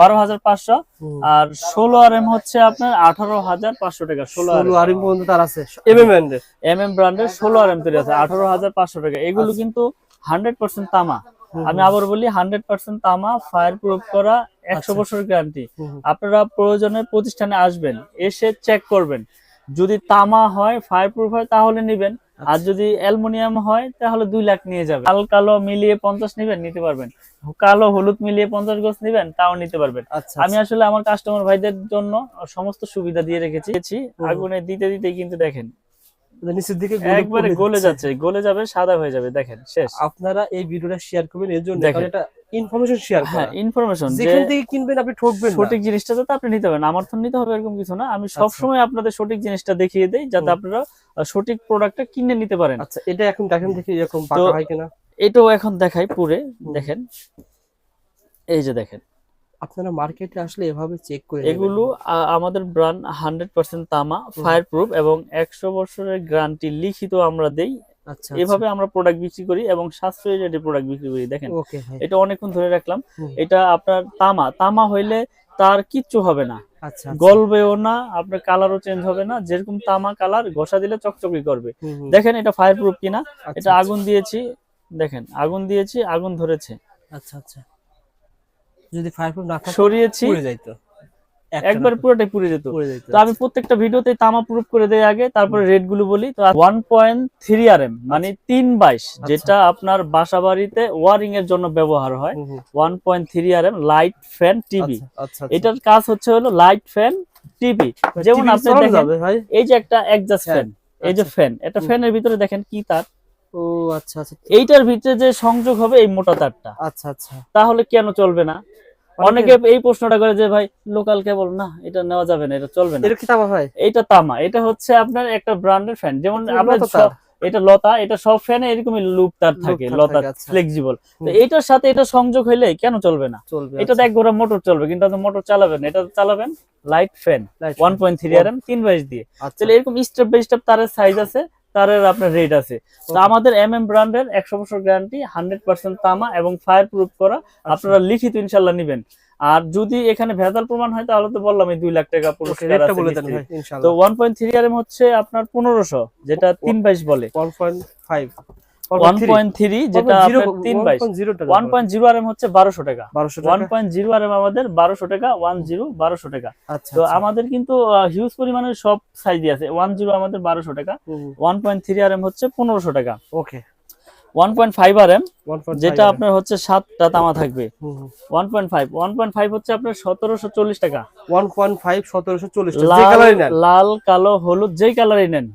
বারো হাজার পাঁচশো। আর ষোলো আর এম হচ্ছে আপনার আঠারো হাজার পাঁচশো টাকা ষোলো আর ষোলো পর্যন্ত তার আছে। এম এম এন্ডের এম এম ব্র্যান্ডের ষোলো আর এম তৈরি আছে আঠারো হাজার পাঁচশো টাকা। এগুলো আচ্ছা। কিন্তু হান্ড্রেড পার্সেন্ট তামা। আমি আবার বলি হান্ড্রেড পার্সেন্ট তামা ফায়ার প্রুফ করা একশো আচ্ছা। বছর গ্যারান্টি। আপনারা প্রয়োজনে প্রতিষ্ঠানে আসবেন এসে চেক করবেন। যদি তামা হয় ফায়ার প্রুফ হয় তাহলে নিবেন। আর যদি অ্যালুমিনিয়াম হয় তাহলে দুই লাখ নিয়ে যাবে কাল কালো মিলিয়ে পঞ্চাশ নিবেন নিতে পারবেন। কালো হলুদ মিলিয়ে পঞ্চাশ গজ নিবেন তাও নিতে পারবেন। আচ্ছা আমি আসলে আমার কাস্টমার ভাইদের জন্য সমস্ত সুবিধা দিয়ে রেখেছি। আগুনে দিতে দিতে কিন্তু দেখেন। আচ্ছা, নিচের দিকে একবারে গলে যাচ্ছে। যাচ্ছে গলে যাবে সাদা হয়ে যাবে দেখেন শেষ। আপনারা এই ভিডিওটা শেয়ার করবেন এর জন্য। এটা ইনফরমেশন শেয়ার করা। ইনফরমেশন যেখান থেকে কিনবেন আপনি ঠকবেন সঠিক জিনিসটা যাতে আপনি নিতে পারেন। আমার তো নিতে হবে এরকম কিছু না। আমি আচ্ছা। সবসময় আপনাদের সঠিক জিনিসটা দেখিয়ে দেই যাতে আপনারা সঠিক প্রোডাক্টটা কিনে নিতে পারেন। আচ্ছা এটা এখন দেখেন দেখি এরকম পাকা হয় কিনা। এটাও এখন দেখাই পুরে দেখেন। এই যে দেখেন। আপনারা মার্কেটে আসলে এভাবে চেক করে এগুলো আমাদের ব্র্যান্ড হান্ড্রেড পার্সেন্ট তামা ফায়ার প্রুফ এবং একশো বছরের গ্যারান্টি লিখিত আমরা দেই। এভাবে আমরা প্রোডাক্ট বিক্রি করি এবং সাশ্রয়ী রেটে প্রোডাক্ট বিক্রি করি দেখেন। এটা অনেকক্ষণ ধরে রাখলাম। এটা আপনার তামা। তামা হইলে তার কিচ্ছু হবে না। আচ্ছা গলবেও না আপনার কালারও চেঞ্জ হবে না। যেরকম তামা কালার ঘষা দিলে চকচকি করবে। দেখেন এটা ফায়ার প্রুফ কিনা? আচ্ছা, এটা আগুন দিয়েছি দেখেন আগুন দিয়েছি আগুন ধরেছে। আচ্ছা আচ্ছা। যদি ফায়ার প্রুফ না থাকে সরিয়েছি। একবার পুরোটাই পুড়ে যেত। তো আমি প্রত্যেকটা ভিডিওতে তামা প্রুফ করে দেই আগে তারপরে রেটগুলো বলি। তো one point three R M মানে তিন বাইশ যেটা আপনার বাসা বাড়িতে ওয়ারিং এর জন্য ব্যবহার হয়। One point three R M light fan TV আচ্ছা, আচ্ছা আচ্ছা। এটার কাজ হচ্ছে হলো লাইট ফ্যান টিভি যেমন আপনি দেখেন এই যে একটা একজাস্ট হ্যাঁ, ফ্যান এই যে আচ্ছা। ফ্যান এটা হুম। ফ্যানের ভিতরে দেখেন কি তার? ও আচ্ছা আচ্ছা। এইটার ভিতরে যে সংযোগ হবে এই মোটা তারটা। আচ্ছা আচ্ছা। তাহলে কেন চলবে না? অনেকে এই প্রশ্নটা করে যে ভাই লোকাল কেবল না এটা নেওয়া যাবে না এটা চলবে না। এটা কি তামা ভাই? এটা তামা। এটা হচ্ছে আপনার একটা ব্র্যান্ডের ফ্যান যেমন এটা আপনার এটা লতা এটা সব ফ্যানে এরকমই লুপ তার থাকে লতা আচ্ছা। ফ্লেক্সিবল তো এটার সাথে এটা সংযোগ হইলে কেন চলবে না? চলবে এটাতে এক ঘোড়া মোটর চলবে কিন্তু আপনি মোটর চালাবেন এটা চালাবেন light fan Light one fan। Point three R M তিন বাইশ দিয়ে। আচ্ছা। তাহলে এরকম স্টেপ বাই স্টেপ তারের সাইজ আছে। তারের আপনার রেট আছে। তো আমাদের এম এম ব্র্যান্ডের একশো বছর গ্যারান্টি হান্ড্রেড পার্সেন্ট তামা এবং ফায়ার প্রুফ করা। আচ্ছা। আপনারা লিখিত ইনশাল্লাহ নেবেন। আর যদি এখানে ভেজাল প্রমাণ হয় তাহলে তো বললাম এই দুই লাখ টাকা পুরস্কার তো one point three R M হচ্ছে আপনার পনেরোশো যেটা তিন বাইশ বলে। 1.5 ওয়ান পয়েন্ট থ্রি যেটা 1.0 হচ্ছে বারোশো টাকা। 1200 ওয়ান টাকা? পয়েন্ট জিরো আর এম আমাদের বারোশো টাকা ওয়ান জিরো বারোশো টাকা। আচ্ছা তো আচ্ছা। আমাদের কিন্তু হিউজ পরিমাণের সব সাইজই আছে। আমাদের বারোশো টাকা হুম, হুম। One point three R M হচ্ছে পনেরোশো টাকা। Okay one point five R M 1.5 যেটা আপনার হচ্ছে সাতটা তামা থাকবে। One point five one point five হচ্ছে আপনার সতেরোশো চল্লিশ টাকা। 1.5 1740 টাকা যে লাল লাল কালো হলুদ যেই কালারই নেন।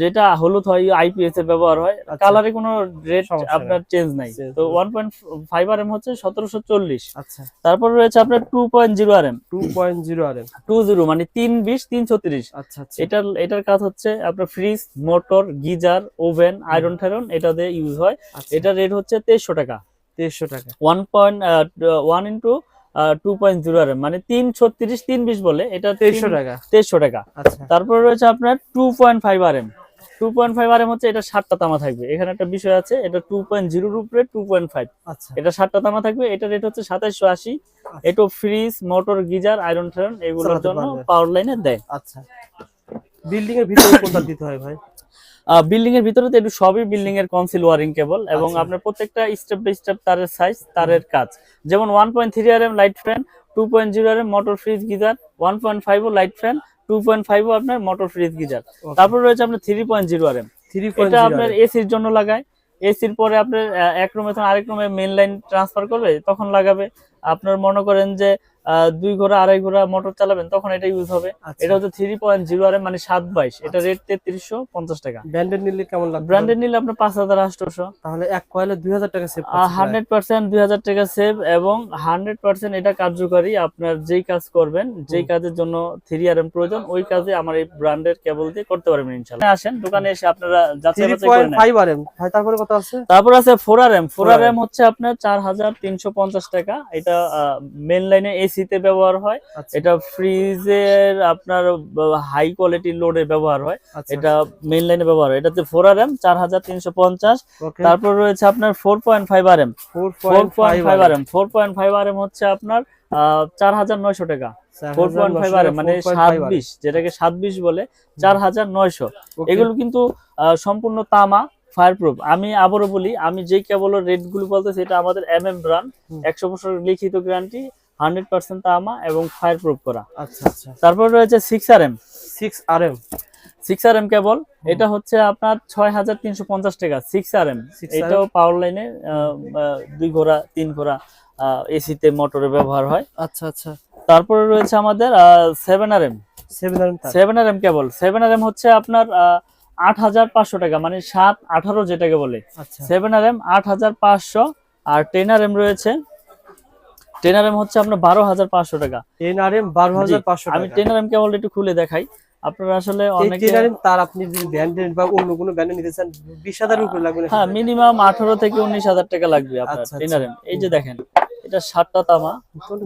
যেটা হলুদ হয় আইপিএস এ ব্যবহার হয় আচ্ছা। কালারে কোনো রেট আপনার চেঞ্জ নাই। তো one point five R M হচ্ছে সতেরোশো চল্লিশ। আচ্ছা। তারপর রয়েছে আপনার two point zero R M 2.0 আর টু জিরো মানে তিন বিশ তিন ছত্রিশ। আচ্ছা আচ্ছা। এটার এটার কাজ হচ্ছে আপনার fridge motor geyser oven iron টায়রন এটা দিয়ে ইউজ হয়। আচ্ছা। এটার রেট হচ্ছে তেইশশো টাকা। 2300 টাকা। One point one into two point zero R মানে তিন ছত্রিশ তিন বিশ বলে এটা 2300 টাকা। তেইশশো টাকা। আচ্ছা। তারপর রয়েছে আপনার two point five R M two point five R M হচ্ছে এটা সাতটা তামা থাকবে। এখানে একটা বিষয় আছে এটা টু পয়েন্ট জিরোর উপরে টু পয়েন্ট ফাইভ এটা সাতটা তামা থাকবে এটা রেট হচ্ছে সাতাইশশো আশি। এটা ফ্রিজ মোটর গিজার আয়রন টায়রন এগুলোর জন্য পাওয়ার লাইনে দেয়। আচ্ছা। বিল্ডিং এর ভিতরে কোনটা দিতে হয় ভাই? বিল্ডিং এর ভিতরে তো একটু সবই বিল্ডিং এর কনসিল ওয়ারিং কেবল এবং আচ্ছা। আপনার প্রত্যেকটা স্টেপ বাই স্টেপ তারের সাইজ তারের কাজ। যেমন one point three R M light fan two point zero R M motor fridge geyser one point five light fan two point five আপনার মোটর ফ্রিজ গিজার তারপর রয়েছে আপনার three point zero R M 3.0 এটা আপনার এসির জন্য লাগায়। এসির পরে আপনার এক রুমে আরেক রুমে মেন লাইন ট্রান্সফার করবে তখন লাগাবে। আপনার মনে করেন যে দুই ঘোড়া আড়াই ঘোড়া মোটর চালাবেন তখন এটা ইউজ হবে। আচ্ছা। এটা হচ্ছে থ্রি পয়েন্ট জিরো আর মানে সাত বাইশ। এটা রেট তেত্রিশশো পঞ্চাশ টাকা। ব্র্যান্ডেড নিলে কেমন লাগবে? ব্র্যান্ডেড নিলে আপনার পাঁচ হাজার আটশোশো। তাহলে এক কয়েলে 2000 টাকা সেভ হান্ড্রেড পার্সেন্ট দুই হাজার টাকা সেভ এবং হান্ড্রেড পার্সেন্ট এটা কার্যকারী আপনার যেই কাজ করবেন যেই কাজের জন্য থ্রি আর এম প্রয়োজন ওই কাজে আমার এই ব্র্যান্ডের কেবল দিয়ে করতে পারবেন ইনশাল্লাহ আসেন দোকানে এসে আপনারা যাচাই বাছাই করে নেন। 3.5 আরএম ভাই তারপরে কত আছে? তারপর আছে four R M four R M হচ্ছে আপনার চার হাজার তিনশো পঞ্চাশ টাকা। এটা মেন লাইনে এসি এসি তে ব্যবহার হয়। আচ্ছা, এটা ফ্রিজের আপনার হাই কোয়ালিটি লোডে ব্যবহার হয়। আচ্ছা, এটা মেইন লাইনে ব্যবহার হয়। এটাতে ফোর আর এম চার হাজার তিনশো পঞ্চাশ। তারপর রয়েছে আপনার four point five R M four point 4.5 five R M four point five R M হচ্ছে আপনার চার হাজার নয়শো টাকা। ফোর পয়েন্ট ফাইভ আর মানে সাত বিশ যেটাকে সাত বিশ বলে চার হাজার নয়শো। এগুলো কিন্তু সম্পূর্ণ তামা ফায়ারপ্রুফ আমি আবারও বলি আমি যেই কেবল রেটগুলো বলতেছি এটা আমাদের এম এম ব্রান্ড হুম। একশো বছর লিখিত গ্যারান্টি হান্ড্রেড পার্সেন্ট তামা এবং ফায়ার প্রুফ করা। আচ্ছা আচ্ছা। তারপর রয়েছে six R M six R M six R M cable এটা হচ্ছে আপনার ছয় হাজার তিনশো পঞ্চাশ টাকা সিক্স আর এম 6RM এটাও পাওয়ার লাইনে দুই ঘোড়া তিন ঘোড়া এসিতে মোটরে ব্যবহার হয়। আচ্ছা আচ্ছা। তারপরে রয়েছে আমাদের seven R M seven R M cable seven R M হচ্ছে আপনার আট হাজার পাঁচশো টাকা মানে সাত আঠারো যেটাকে বলে। সেভেন আর এম আট হাজার পাঁচশো আর টেন আর এম রয়েছে টেন হচ্ছে আপনার বারো হাজার পাঁচশো টাকা। টেন আর এম বারো হাজার পাঁচশো আমি টেন আর এম কেবল একটু খুলে দেখাই। আপনারা আসলে অনেক তার আপনি যদি ব্র্যান্ডেড বা অন্য কোনো ব্র্যান্ডে নিতে চান বিশ হাজার উপরে লাগবে হ্যাঁ মিনিমাম আঠারো থেকে উনিশ হাজার টাকা লাগবে আপনার আচ্ছা, এম এই যে দেখেন এটা সাতটা তামা।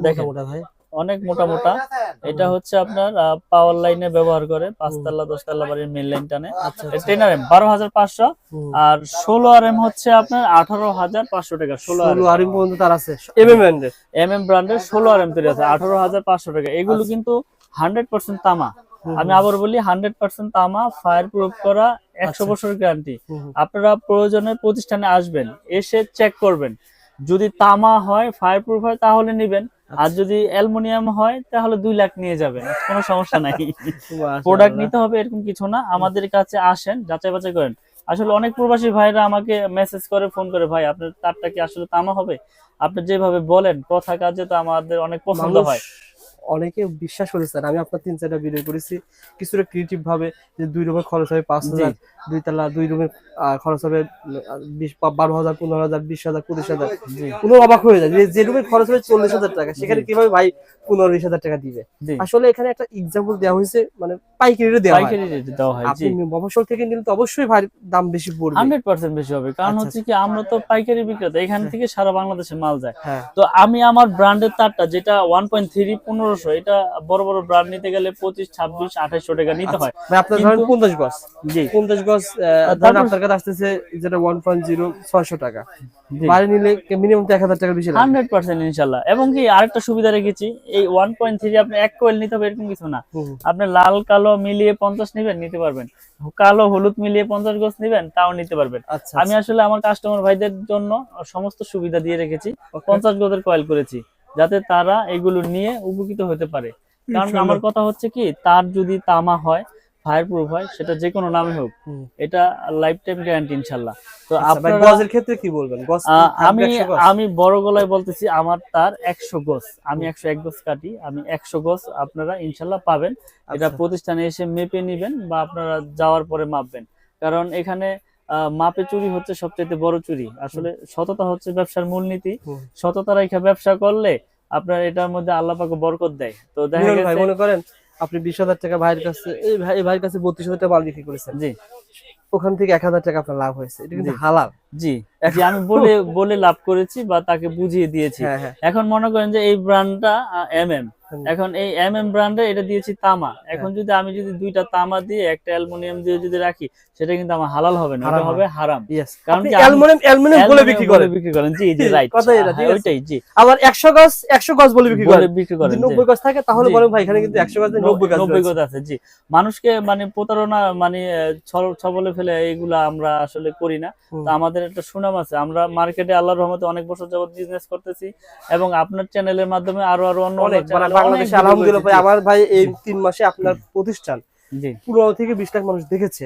দেখেন। মোটা ভাই? অনেক মোটা মোটা। এটা হচ্ছে আপনার পাওয়ার লাইনে ব্যবহার করে পাঁচতলা দশতলা বাড়ির মেন লাইন টানে। আচ্ছা টেন আর এম বারো হাজার পাঁচশো। আর ষোলো আর এম হচ্ছে আপনার আঠারো হাজার পাঁচশো টাকা ষোলো আর এম পর্যন্ত তার আছে। এম এম ব্র্যান্ডের এম এম ব্র্যান্ডের ষোলো আর এম তৈরি আছে আঠারো হাজার পাঁচশো টাকা। এগুলো আচ্ছা। কিন্তু হান্ড্রেড পার্সেন্ট তামা। আমি আবার বলি হান্ড্রেড পার্সেন্ট তামা ফায়ার প্রুফ করা একশো আচ্ছা। বছর গ্যারান্টি। আপনারা প্রয়োজনে প্রতিষ্ঠানে আসবেন এসে চেক করবেন। যদি তামা হয় ফায়ার প্রুফ হয় তাহলে নিবেন। আচ্ছা। আর যদি অ্যালুমিনিয়াম হয় তাহলে দুই লাখ নিয়ে যাবেন। কোনো সমস্যা নাই। প্রোডাক্ট নিতে হবে এরকম কিছু না। আমাদের কাছে আসেন যাচাই বাছাই করেন। আসলে অনেক প্রবাসী ভাইরা আমাকে মেসেজ করে ফোন করে ভাই আপনার তারটা কি আসলে তামা হবে? আপনি যেভাবে বলেন কথা কাজে তো আমাদের অনেক পছন্দ হয়। অনেকে বিশ্বাস করেছেন আমি আপনার তিন চারটা ভিডিও করেছি। কিছুটা ক্রিয়েটিভ ভাবে যে দুই রুমের খরচ হবে পাঁচ হাজার। দুই তালা দুই রুমের খরচ হবে বিশ বারো হাজার পনেরো হাজার বিশ হাজার পঁচিশ হাজার। কোনো অবাক হয়ে যায় যে- খরচ হবে চল্লিশ হাজার টাকা সেখানে কীভাবে ভাই পনেরো বিশ হাজার টাকা দিবে? আসলে এখানে একটা এক্সাম্পল দেওয়া হয়েছে মানে পাইকারি দেওয়া হয়। হয় আপনি জি। থেকে নিলে তো অবশ্যই ভাই দাম বেশি পড়বে। হান্ড্রেড পার্সেন্ট বেশি হবে কারণ আচ্ছা, হচ্ছে কি আমরা তো পাইকারি বিক্রেতা এখান থেকে সারা বাংলাদেশে মাল যায়। হ্যাঁ। তো আমি আমার ব্র্যান্ডের তারটা যেটা ওয়ান পয়েন্ট থ্রি পনেরোশো এটা বড় বড় ব্র্যান্ড নিতে গেলে পঁচিশ ছাব্বিশ আঠাইশশো টাকা নিতে হয়। আপনার ধরেন পঞ্চাশ গজ। জি। পঞ্চাশ গজ ধরেন আপনার কাছে আসতেছে যেটা ওয়ান পয়েন্ট জিরো ছয়শো টাকা। বাইরে নিলে মিনিমাম এক হাজার টাকা বেশি লাগবে। হান্ড্রেড পার্সেন্ট ইনশাল্লাহ। এবং কি আরেকটা সুবিধা রেখেছি এই ওয়ান পয়েন্ট থ্রি আপনি এক কোয়েল নিতে হবে এরকম কিছু না। আপনি লাল কালো মিলিয়ে পঞ্চাশ নিবেন নিতে পারবেন। কালো হলুদ মিলিয়ে পঞ্চাশ গজ নিবেন তাও নিতে পারবেন। আচ্ছা আমি আসলে আমার কাস্টমার ভাইদের জন্য সমস্ত সুবিধা দিয়ে রেখেছি. পঞ্চাশ গজের কয়েল করেছি যাতে তারা এগুলো নিয়ে উপকৃত হতে পারে। কারণ আমার কথা হচ্ছে কি তার যদি তামা হয় ফায়ার প্রুফ হয় সেটা যে কোনো নামে হোক। এটা লাইফ টাইম গ্যারান্টি ইনশাল্লাহ। তো আচ্ছা, গজের ক্ষেত্রে কি বলবেন? গজ আমি আমি বড় গলায় বলতেছি আমার তার একশো গজ। আমি একশো এক গজ কাটি আমি একশো গজ আপনারা ইনশাল্লাহ পাবেন। এটা আচ্ছা, প্রতিষ্ঠানে এসে মেপে নিবেন বা আপনারা যাওয়ার পরে মাপবেন। কারণ এখানে আহ, মাপে চুরি হচ্ছে সবচেয়ে বড় চুরি। আসলে সততা হচ্ছে ব্যবসার মূলনীতি। সততা রেখে ব্যবসা করলে আপনার এটার মধ্যে আল্লাহ পাকে বরকত দেয়। তো দেখা গেছে মনে করেন আপনি বিশ হাজার টাকা ভাইয়ের কাছে এই ভাই ভাইয়ের কাছে বত্রিশ হাজার টাকা মাল বিক্রি করেছেন। জি। ওখান থেকে এক হাজার টাকা আপনার লাভ হয়েছে। এটা কিন্তু। হালাল। জি। আমি বলে বলে লাভ করেছি বা তাকে বুঝিয়ে দিয়েছি। হ্যাঁ হ্যাঁ। এখন মনে করেন যে এই ব্র্যান্ডটা এম এম। এখন এই এম এম ব্র্যান্ডে এটা দিয়েছি তামা। এখন যদি আমি যদি দুইটা তামা দিয়ে একটা অ্যালুমিনিয়াম দিয়ে যদি রাখি সেটা কিন্তু আমার হালাল হবে না ওটা হবে হারাম। কারণ কি অ্যালুমিনিয়াম অ্যালুমিনিয়াম বলে বিক্রি করেন। বিক্রি করেন। জি জি রাইট কথাই এটা, ঠিক ওইটাই জি। আবার একশো গজ একশো গজ বলে বিক্রি করেন। বিক্রি করেন যদি জি। নব্বই গজ থাকে তাহলে বলেন ভাই এখানে কিন্তু একশো গজ নেই, নব্বই গজ নব্বই রয়েছে। গজ আছে জি। মানুষকে মানে প্রতারণা মানে ছবলে ফেলে এইগুলা আমরা আসলে করি না। তো আমাদের একটা সুনাম আছে। আমরা মার্কেটে আল্লাহর রহমতে অনেক বছর যাবত বিজনেস করতেছি এবং আপনার চ্যানেলের মাধ্যমে আরও আরও অন্য অনেক বাংলাদেশে আলহামদুলিল্লাহ ভাই আমার ভাই এই তিন মাসে আপনার প্রতিষ্ঠান পনেরো থেকে বিশ লাখ মানুষ দেখেছে।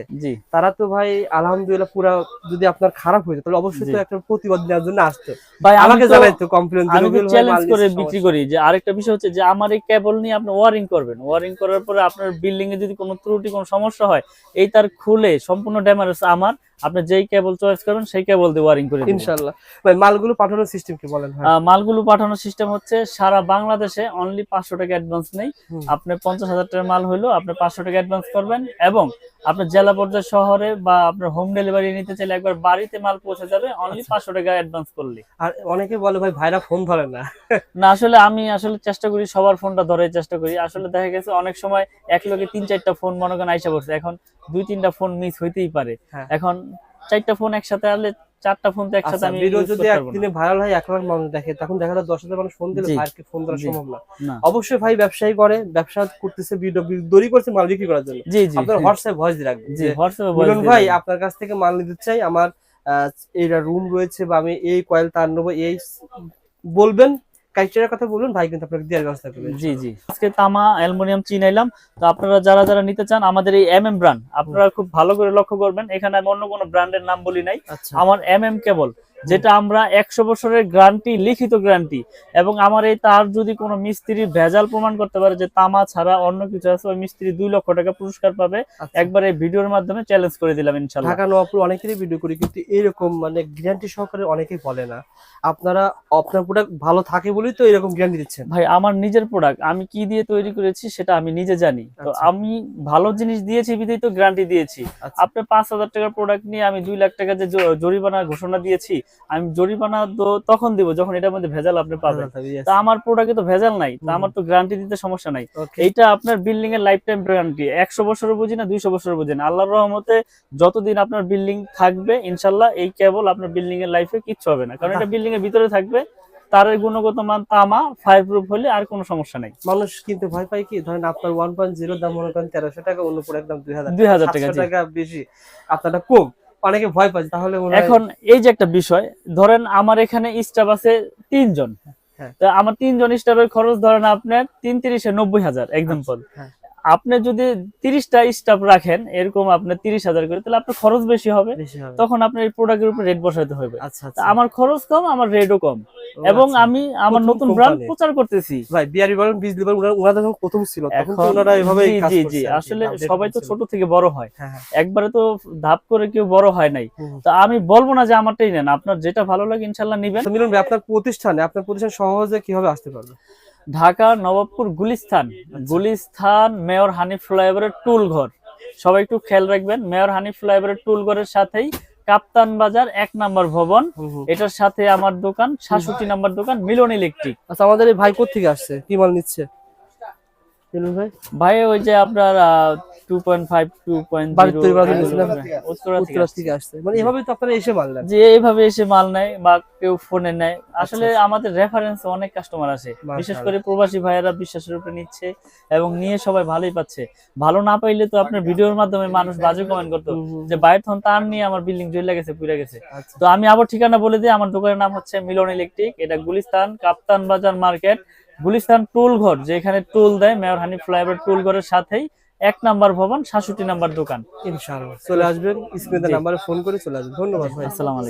তারা তো ভাই আলহামদুলিল্লাহ পুরা যদি আপনার খারাপ তাহলে অবশ্যই তো একটা প্রতিবাদ নেওয়ার জন্য আসতো। ভাই আমি আমাকে জানাইতো কমপ্লেন আমি চ্যালেঞ্জ করে বিক্রি করি। যে আরেকটা বিষয় হচ্ছে যে আমার এই কেবল নিয়ে আপনি ওয়ারিং করবেন। ওয়ারিং করার পরে আপনার বিল্ডিং এ যদি কোনো ত্রুটি কোনো সমস্যা হয় এই তার খুলে সম্পূর্ণ ড্যামেজ আমার। আপনি যেই কেবল চয়েস করবেন সেই কেবল দিয়ে ওয়ারিং করে দিবেন। ইনশাল্লাহ ভাই মালগুলো পাঠানোর সিস্টেম কি বলেন মালগুলো পাঠানোর সিস্টেম হচ্ছে সারা বাংলাদেশে অনলি পাঁচশো টাকা অ্যাডভান্স নেই। আপনি পঞ্চাশ হাজার টাকার মাল হইল আপনি পাঁচশো টাকা অ্যাডভান্স করবেন এবং আপনার জেলা পর্যায়ে শহরে বা আপনার হোম ডেলিভারি নিতে চাইলে একবার বাড়িতে মাল পৌঁছে যাবে অনলি আচ্ছা। পাঁচশো টাকা অ্যাডভান্স করলে আর অনেকে বলে ভাই ভাইরা ফোন ধরে না। না আসলে আমি আসলে চেষ্টা করি সবার ফোনটা ধরার চেষ্টা করি। আসলে দেখা গেছে অনেক সময় এক লোকে তিন চারটা ফোন মনে করেন আইসা পড়ছে। এখন দুই তিনটা ফোন মিস হইতেই পারে। হ্যাঁ। এখন চারটা ফোন একসাথে আনলে চারটা ফোন তো একসাথে আচ্ছা আমি ভিডিও যদি একদিনে ভাইরাল হয় এক লাখ মানুষ দেখে তখন দেখা যায় দশ হাজার মানুষ ফোন দিলে ভাইকে ফোন জি। সম্ভব না। অবশ্যই ভাই ব্যবসায়ী করে ব্যবসা করতেছে ভিডিও দড়ি করছে মাল বিক্রি করার জন্য। জি জি আপনার হোয়াটসঅ্যাপ ভয়েস রাখবেন। জি হোয়াটসঅ্যাপে মিলন ভাই আপনার কাছ থেকে মাল নিতে চাই আমার এইটা রুম রয়েছে বা আমি এই কয়েল তার নেব এই বলবেন ক্রাইটেরিয়ার কথা বলুন ভাই কিন্তু আপনাকে দেওয়ার ব্যবস্থা করবেন জি জি। আজকে তামা অ্যালুমিনিয়াম চিনাইলাম তো আপনারা যারা যারা নিতে চান আমাদের এই এম এম ব্র্যান্ড আপনারা খুব ভালো করে লক্ষ্য করবেন। এখানে আমি অন্য কোনো ব্র্যান্ডের নাম বলি নাই। আচ্ছা। আমার এম এম কেবল যেটা আমরা একশো বছরের গ্যারান্টি লিখিত গ্যারান্টি এবং আমার এই তার যদি কোনো মিস্ত্রি ভেজাল প্রমাণ করতে পারে যে তামা ছাড়া অন্য কিছু আছে ওই মিস্ত্রি দুই লক্ষ টাকা পুরস্কার পাবে। আচ্ছা। একবার এই ভিডিওর মাধ্যমে চ্যালেঞ্জ করে দিলাম ইনশাল্লাহ। ঢাকা নবাবপুর অনেকেরই ভিডিও করি কিন্তু এরকম মানে গ্যারান্টি সহকারে অনেকেই বলে না। আপনারা আপনার প্রোডাক্ট ভালো থাকে বলেই তো এরকম গ্যারান্টি দিচ্ছেন। ভাই আমার নিজের প্রোডাক্ট আমি কি দিয়ে তৈরি করেছি সেটা আমি নিজে জানি। তো আচ্ছা। আমি ভালো জিনিস দিয়েছি বিধেই তো গ্যারান্টি দিয়েছি। আচ্ছা। আপনি পাঁচ হাজার টাকার প্রোডাক্ট নিয়ে আমি দুই লাখ টাকা যে জরিমানা ঘোষণা দিয়েছি আমি জরিমানা তো- তখন দিব যখন এটার মধ্যে ভেজাল আপনি পাবেন। Yes. তা আমার প্রোডাক্টে তো ভেজাল নাই তা আমার তো গ্যারান্টি দিতে সমস্যা নাই. এইটা আপনার বিল্ডিং এর লাইফ টাইম গ্যারান্টি একশো বছরের বুঝি না দুইশো বছরের বুঝি না। আল্লাহর রহমতে যতদিন আপনার বিল্ডিং থাকবে ইনশাল্লাহ এই কেবল আপনার বিল্ডিং এর লাইফে কিচ্ছু হবে না। কারণ এটা বিল্ডিং এর ভিতরে থাকবে তার গুণগত মান তামা ফায়ার প্রুফ হলে আর কোনো সমস্যা নেই। মানুষ কিন্তু ভয় পায় কি ধরেন আপনার ওয়ান পয়েন্ট জিরো দাম মনে করেন তেরোশো টাকা অন্য প্রোডাক্ট দাম দুই হাজার দুই হাজার টাকা বেশি। আপনারটা কম। অনেকে ভয় পাচ্ছে তাহলে এখন এই যে একটা বিষয় ধরেন আমার এখানে স্টাফ আছে তিনজন। হ্যাঁ। আমার তিনজন স্টাফের খরচ ধরেন আপনার তিন তিরিশে নব্বই হাজার এক্সাম্পল হ্যাঁ। আপনি যদি তিরিশটা স্টাফ রাখেন এরকম আপনার তিরিশ হাজার করে তাহলে আপনার খরচ বেশি হবে। তখন আপনার এই প্রোডাক্টের উপর রেট বসাতে হবে। আচ্ছা আচ্ছা। আমার খরচ কম আমার রেটও কম। এবং আচ্ছা। আমি আমার নতুন ব্র্যান্ড প্রচার করতেছি। ভাই বিআরবি বলেন বিজলি বলেন ওনারা ওনারা যখন প্রথম ছিল তখন তো ওনারা এভাবে জি জি আসলে সবাই তো ছোট থেকে বড় হয়। হ্যাঁ হ্যাঁ। একবারে তো ধাপ করে কেউ বড় হয় নাই। তো আমি বলব না যে আমারটাই নেন আপনার যেটা ভালো লাগে ইনশাল্লাহ নিবেন। আচ্ছা, মিলন ভাই আপনার প্রতিষ্ঠানে আপনার প্রতিষ্ঠান সহজে কীভাবে আসতে পারবে? ঢাকা নবাবপুর গুলিস্তান। গুলিস্তান মেয়র হানিফ ফ্লাইওভারের টুল ঘর। সবাই একটু খেয়াল রাখবেন মেয়র হানিফ ফ্লাইওভারের টুল ঘরের সাথেই কাপ্তান বাজার এক নাম্বার ভবন। এটার সাথে আমার দোকান সাতষট্টি নাম্বার দোকান মিলন ইলেকট্রিক। আচ্ছা আমাদের এই ভাই কোথেকে আসছে? কি মাল নিচ্ছে? ভাই? ভাই ওই যে আপনার? উত্তরা থেকে আসছে। মানে এভাবে তো এসে মাল নেন। যে এইভাবে এসে মাল নেয় বা কেউ ফোনে নেয়। আসলে আমাদের রেফারেন্স অনেক কাস্টমার বিশেষ করে প্রবাসী ভাইয়েরা বিশ্বাসের উপরে নিচ্ছে এবং নিয়ে সবাই ভালোই পাচ্ছে। ভালো না পাইলে তো আপনার ভিডিওর মাধ্যমে মানুষ বাজে কমেন্ট করতো। যে বাইরে তখন তার নিয়ে আমার বিল্ডিং জ্বলে গেছে পুড়ে গেছে। আচ্ছা। তো আমি আবার ঠিকানা বলে দিই আমার দোকানের নাম হচ্ছে মিলন ইলেকট্রিক এটা গুলিস্তান কাপ্তান বাজার মার্কেট গুলিস্তান টুল ঘর যেখানে টুল দেয় মেয়র হানি ফ্লাইওভার টুল ঘরের সাথেই এক নাম্বার ভবন সাতষট্টি নাম্বার দোকান। ইনশাআল্লাহ। চলে আসবেন স্ক্রিনে নাম্বারে ফোন করে চলে আসবেন। ধন্যবাদ ভাই। আসসালামু আলাইকুম।